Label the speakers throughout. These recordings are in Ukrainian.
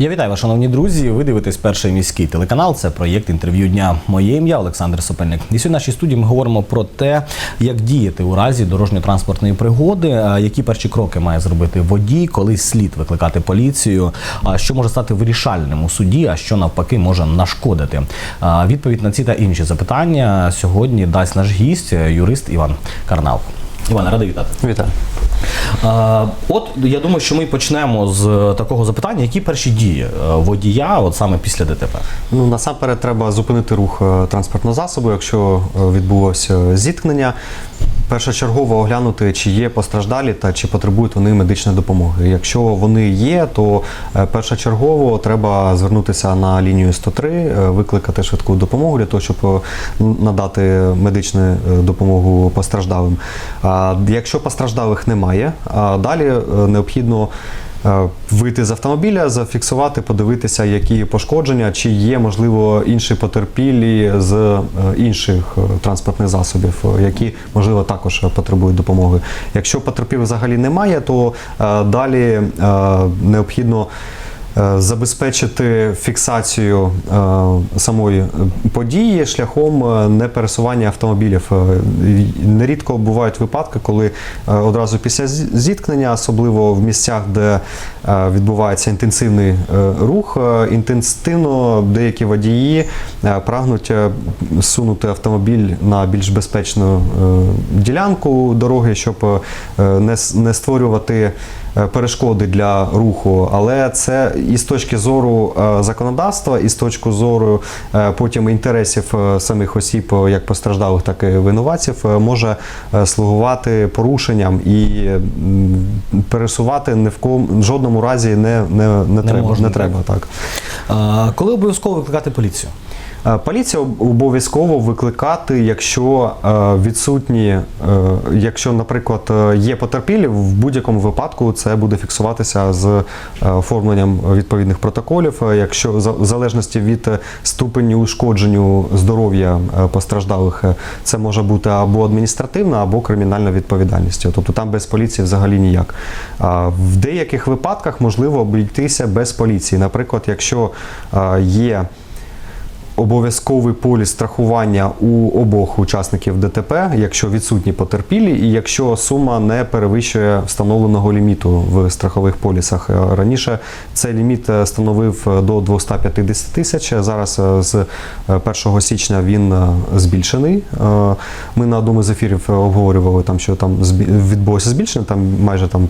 Speaker 1: Я вітаю вас, шановні друзі. Ви дивитесь перший міський телеканал. Це проєкт інтерв'ю дня. Моє ім'я Олександр Сопельник. І сьогодні в нашій студії ми говоримо про те, як діяти у разі дорожньо-транспортної пригоди, які перші кроки має зробити водій, коли слід викликати поліцію, що може стати вирішальним у суді, а що навпаки може нашкодити. Відповідь на ці та інші запитання сьогодні дасть наш гість, юрист Іван Карнал. Іван, радий вітати.
Speaker 2: Вітаю.
Speaker 1: Е, От я думаю, що ми почнемо з такого запитання, які перші дії е, водія, от саме після ДТП.
Speaker 2: Ну насамперед треба зупинити рух е, транспортного засобу, якщо е, відбулося зіткнення. Першочергово оглянути, чи є постраждалі та чи потребують вони медичної допомоги. Якщо вони є, то е, першочергово треба звернутися на лінію 103, е, викликати швидку допомогу для того, щоб е, надати медичну допомогу постраждалим. Якщо постраждалих немає, далі необхідно. Е, Вийти з автомобіля, зафіксувати, подивитися, які пошкодження, чи є можливо інші потерпілі з е, інших е, транспортних засобів, які можливо також потребують допомоги. Якщо потерпілих взагалі немає, то далі необхідно. Е, Забезпечити фіксацію е, самої події шляхом е, непересування автомобілів. Е, Нерідко бувають випадки, коли одразу після зіткнення, особливо в місцях, де відбувається інтенсивний рух, інтенсивно деякі водії прагнуть сунути автомобіль на більш безпечну ділянку дороги, щоб не, створювати перешкоди для руху. Але це і з точки зору е, законодавства, і з точки зору е, потім інтересів е, самих осіб, е, як постраждалих, так і винуватців, е, може е, слугувати порушенням і пересувати ні в кому в жодному разі не, не, не, треба.
Speaker 1: можна,
Speaker 2: не треба так.
Speaker 1: Е, Коли обов'язково викликати поліцію?
Speaker 2: Е, Поліція обов'язково викликати, якщо е, відсутні, е, якщо, наприклад, є потерпілі, в будь-якому випадку це буде фіксуватися з оформленням відповідних протоколів. Якщо в залежності від ступеню ушкодженню здоров'я постраждалих, це може бути або адміністративна, або кримінальна відповідальність. Тобто там без поліції взагалі ніяк. В деяких випадках можливо обійтися без поліції. Наприклад, якщо є обов'язковий поліс страхування у обох учасників ДТП, якщо відсутні потерпілі, і якщо сума не перевищує встановленого ліміту в страхових полісах. Е, Раніше цей ліміт е, становив е, до 250 тисяч. Зараз з е, 1 січня він збільшений. Ми на одному з ефірів обговорювали там, що там відбулося збільшення, там майже там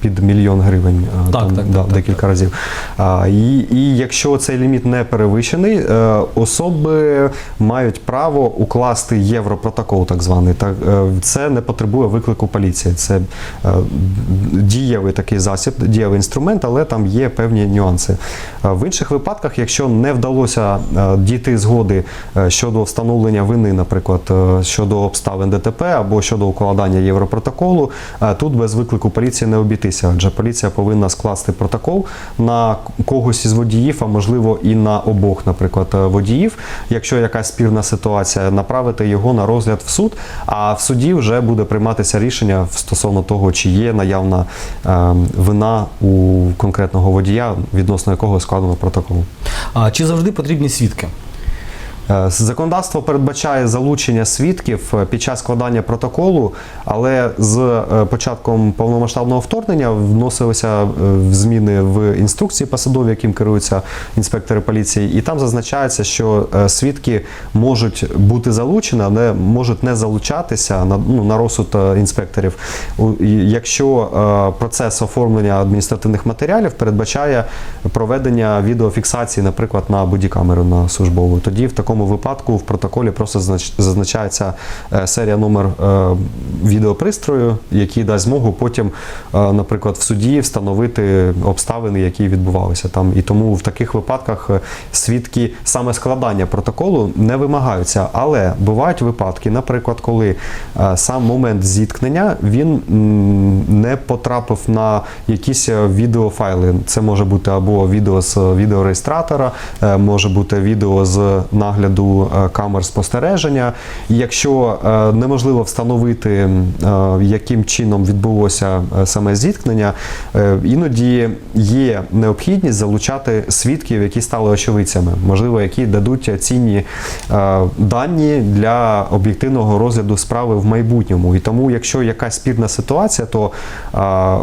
Speaker 2: під мільйон гривень.
Speaker 1: Так,
Speaker 2: там,
Speaker 1: так,
Speaker 2: да,
Speaker 1: так, так,
Speaker 2: декілька разів. І, і якщо цей ліміт не перевищений, особи мають право укласти європротокол, так званий. Так, е, це не потребує виклику поліції. Це е, дієвий такий засіб, дієвий інструмент, але там є певні нюанси. Е, В інших випадках, якщо не вдалося дійти згоди щодо встановлення вини, наприклад, щодо обставин ДТП або щодо укладання європротоколу, тут без виклику поліції не обійтися, адже поліція повинна скласти протокол на когось із водіїв, а можливо і на обох, наприклад, е, водіїв. Якщо якась спірна ситуація, направити його на розгляд в суд, а в суді вже буде прийматися рішення стосовно того, чи є наявна е, вина у конкретного водія, відносно якого складено протокол.
Speaker 1: А Чи завжди потрібні свідки?
Speaker 2: Е, Законодавство передбачає залучення свідків е, під час складання протоколу, але з е, початком повномасштабного вторгнення вносилися зміни в інструкції посадові, яким керуються інспектори поліції, і там зазначається, що свідки можуть бути залучені, але можуть не залучатися на, ну, на розсуд інспекторів, якщо процес оформлення адміністративних матеріалів передбачає проведення відеофіксації, наприклад, на бодікамеру на службову. Тоді в такому випадку в протоколі просто зазначається е, серія номер е, відеопристрою, який дасть змогу потім, е, наприклад, в суді встановити обставини, які відбувалися там. І тому в таких випадках свідки саме складання протоколу не вимагаються. Але бувають випадки, наприклад, коли сам момент зіткнення він не потрапив на якісь відеофайли. Це може бути або відео з відеореєстратора, може бути відео з нагляду огляду е, камер спостереження. Якщо е, неможливо встановити, е, яким чином відбулося саме зіткнення, іноді є необхідність залучати свідків, які стали очевидцями, можливо, які дадуть цінні дані для об'єктивного розгляду справи в майбутньому. І тому, якщо якась спірна ситуація, то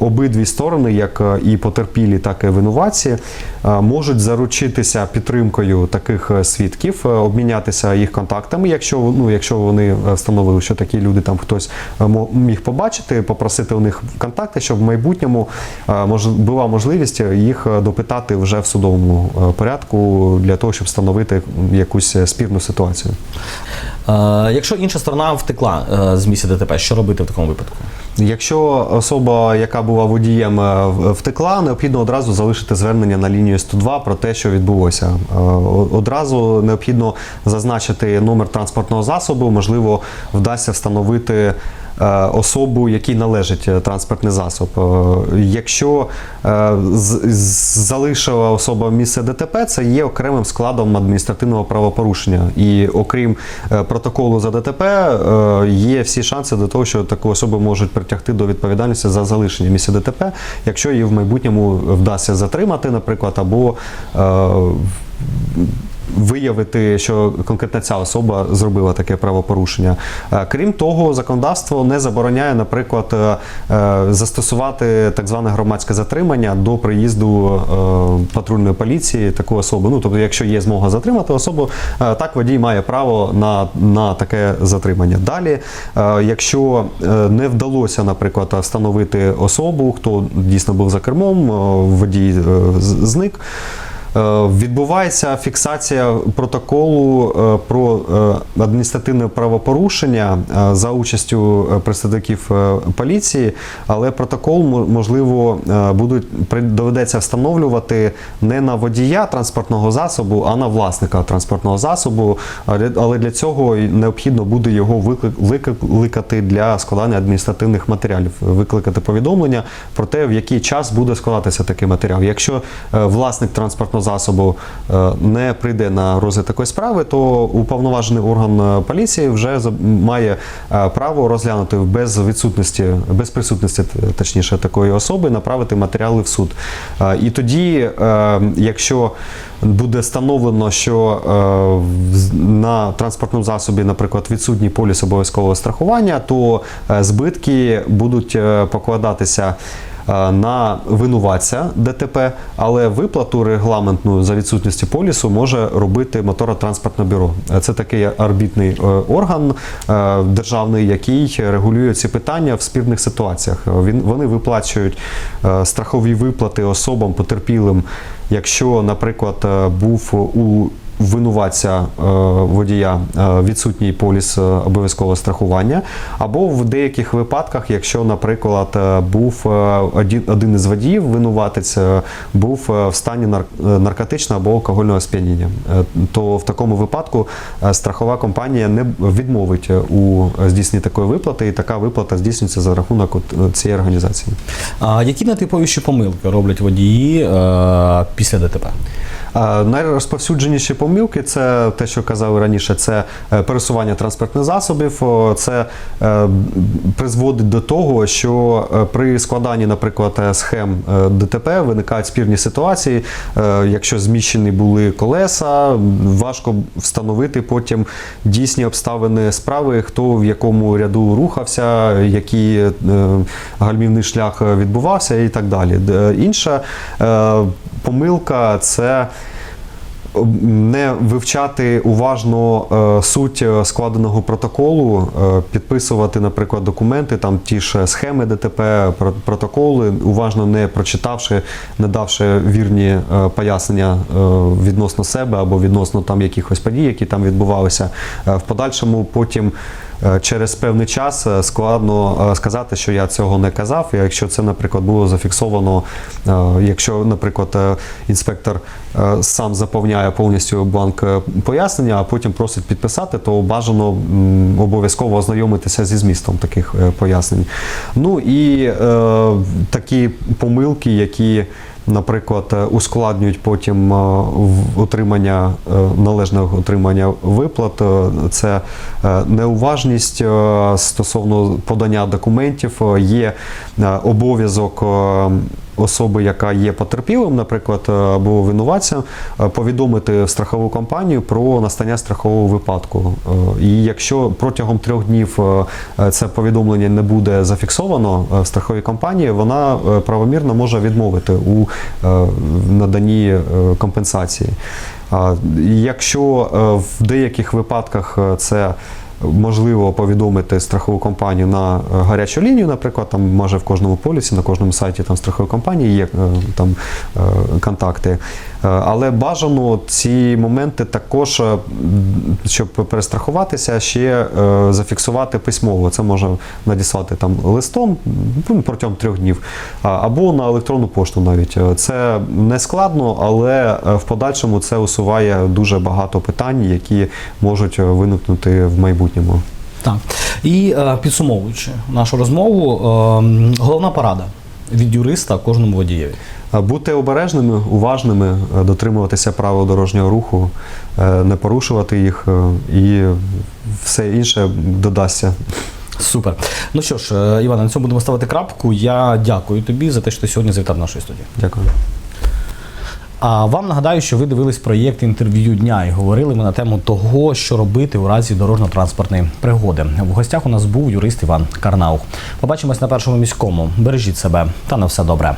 Speaker 2: обидві сторони, як і потерпілі, так і винуватці, можуть заручитися підтримкою таких свідків, обмінятися їх контактами, якщо ну, якщо вони е, встановили, що такі люди там хтось е, міг побачити, попросити у них контакти, щоб в майбутньому е, була можливість їх допитати вже в судовому порядку для того, щоб встановити якусь спірну ситуацію.
Speaker 1: Якщо інша сторона втекла з місця ДТП, що робити в такому випадку?
Speaker 2: Якщо особа, яка була водієм, е, втекла, необхідно одразу залишити звернення на лінію 102 про те, що відбулося. Е, Одразу необхідно зазначити номер транспортного засобу, можливо, вдасться встановити. е, Особу, якій належить транспортний засоб. Якщо залишила особа місце ДТП, це є окремим складом адміністративного правопорушення. І окрім протоколу за ДТП, є всі шанси до того, що таку особу можуть притягти до відповідальності за залишення місця ДТП, якщо її в майбутньому вдасться затримати, наприклад, або е, Виявити, що конкретна ця особа зробила таке правопорушення. Е, Крім того, законодавство не забороняє, наприклад, е, е, застосувати так зване громадське затримання до приїзду патрульної поліції таку особу. Ну тобто, якщо є змога затримати особу, так водій має право на, на таке затримання. Далі, якщо не вдалося, наприклад, встановити особу, хто дійсно був за кермом, водій зник. Е, Відбувається фіксація протоколу е, про е, адміністративне правопорушення за участю представників поліції, але протокол мо- можливо будуть доведеться встановлювати не на водія транспортного засобу, а на власника транспортного засобу. Але- для цього необхідно буде його виклик- викликати для складання адміністративних матеріалів, викликати повідомлення про те, в який час буде складатися такий матеріал. Якщо власник транспортного засобу е, не прийде на розгляд такої справи, то уповноважений орган е, поліції вже має е, право розглянути без відсутності, без присутності, точніше, такої особи, направити матеріали в суд. І тоді, якщо буде встановлено, що на транспортному засобі, наприклад, відсутній поліс обов'язкового страхування, то збитки будуть покладатися на винуватця ДТП, але виплату регламентну за відсутністю полісу може робити моторотранспортне бюро. Е, Це такий арбітний е, орган е, державний, який регулює ці питання в спірних ситуаціях. Е, Він вони виплачують е, страхові виплати особам потерпілим, якщо, наприклад, е, був у винуватця е, водія е, відсутній поліс е, обов'язкового страхування, або в деяких випадках, якщо, наприклад, був один, із водіїв, винуватець, був в стані нар- наркотичного або алкогольного сп'яніння, то в такому випадку страхова компанія не відмовить у здійсненні такої виплати, і така виплата здійснюється за рахунок цієї організації.
Speaker 1: А які найтиповіші помилки роблять водії після ДТП?
Speaker 2: Найрозповсюдженіші помилки це те, що казали раніше, це е, пересування транспортних засобів. Це е, призводить до того, що е, при складанні, наприклад, схем ДТП виникають спірні ситуації. Якщо зміщені були колеса, важко встановити потім дійсні обставини справи, хто в якому ряду рухався, який гальмівний шлях відбувався і так далі. Інша помилка це не вивчати уважно е, суть е, складеного протоколу, е, підписувати, наприклад, документи, там ті ж схеми ДТП, про- протоколи, уважно не прочитавши, не давши вірні пояснення відносно себе або відносно там якихось подій, які там відбувалися. В подальшому потім. Е, Через певний час е, складно е, сказати, що я цього не казав. Якщо це, наприклад, було зафіксовано, якщо, наприклад, інспектор сам заповняє повністю бланк пояснення, а потім просить підписати, то бажано обов'язково ознайомитися зі змістом таких пояснень. Ну і такі помилки, які наприклад, е, ускладнюють потім е, отримання е, належного отримання виплат. Це неуважність стосовно подання документів. Є обов'язок. Особи, яка є потерпілим, наприклад, е, або винуватцем, повідомити страхову компанію про настання страхового випадку. Е, І якщо протягом трьох днів е, це повідомлення не буде зафіксовано в страховій компанії, вона правомірно може відмовити у наданні компенсації. Якщо в деяких випадках це можливо повідомити страхову компанію на е, гарячу лінію, наприклад, там може в кожному полісі, на кожному сайті там страхової компанії є е, там е, контакти. Е, Але бажано ці моменти також, е, щоб перестрахуватися, ще е, зафіксувати письмово. Це можна надіслати там листом ну, протягом трьох днів, або на електронну пошту навіть. Це не складно, але в подальшому це усуває дуже багато питань, які можуть виникнути в майбутньому.
Speaker 1: Так. І підсумовуючи нашу розмову, е, головна порада від юриста кожному водієві.
Speaker 2: Бути обережними, уважними, е, дотримуватися правил дорожнього руху, е, не порушувати їх е, і все інше додасться.
Speaker 1: Супер. Ну що ж, Іване, на цьому будемо ставити крапку. Я дякую тобі за те, що ти сьогодні завітав до нашої студії.
Speaker 2: Дякую.
Speaker 1: А вам нагадаю, що ви дивились проєкт інтерв'ю дня і говорили ми на тему того, що робити у разі дорожньо-транспортної пригоди. В гостях у нас був юрист Іван Карнаух. Побачимось на першому міському. Бережіть себе та на все добре.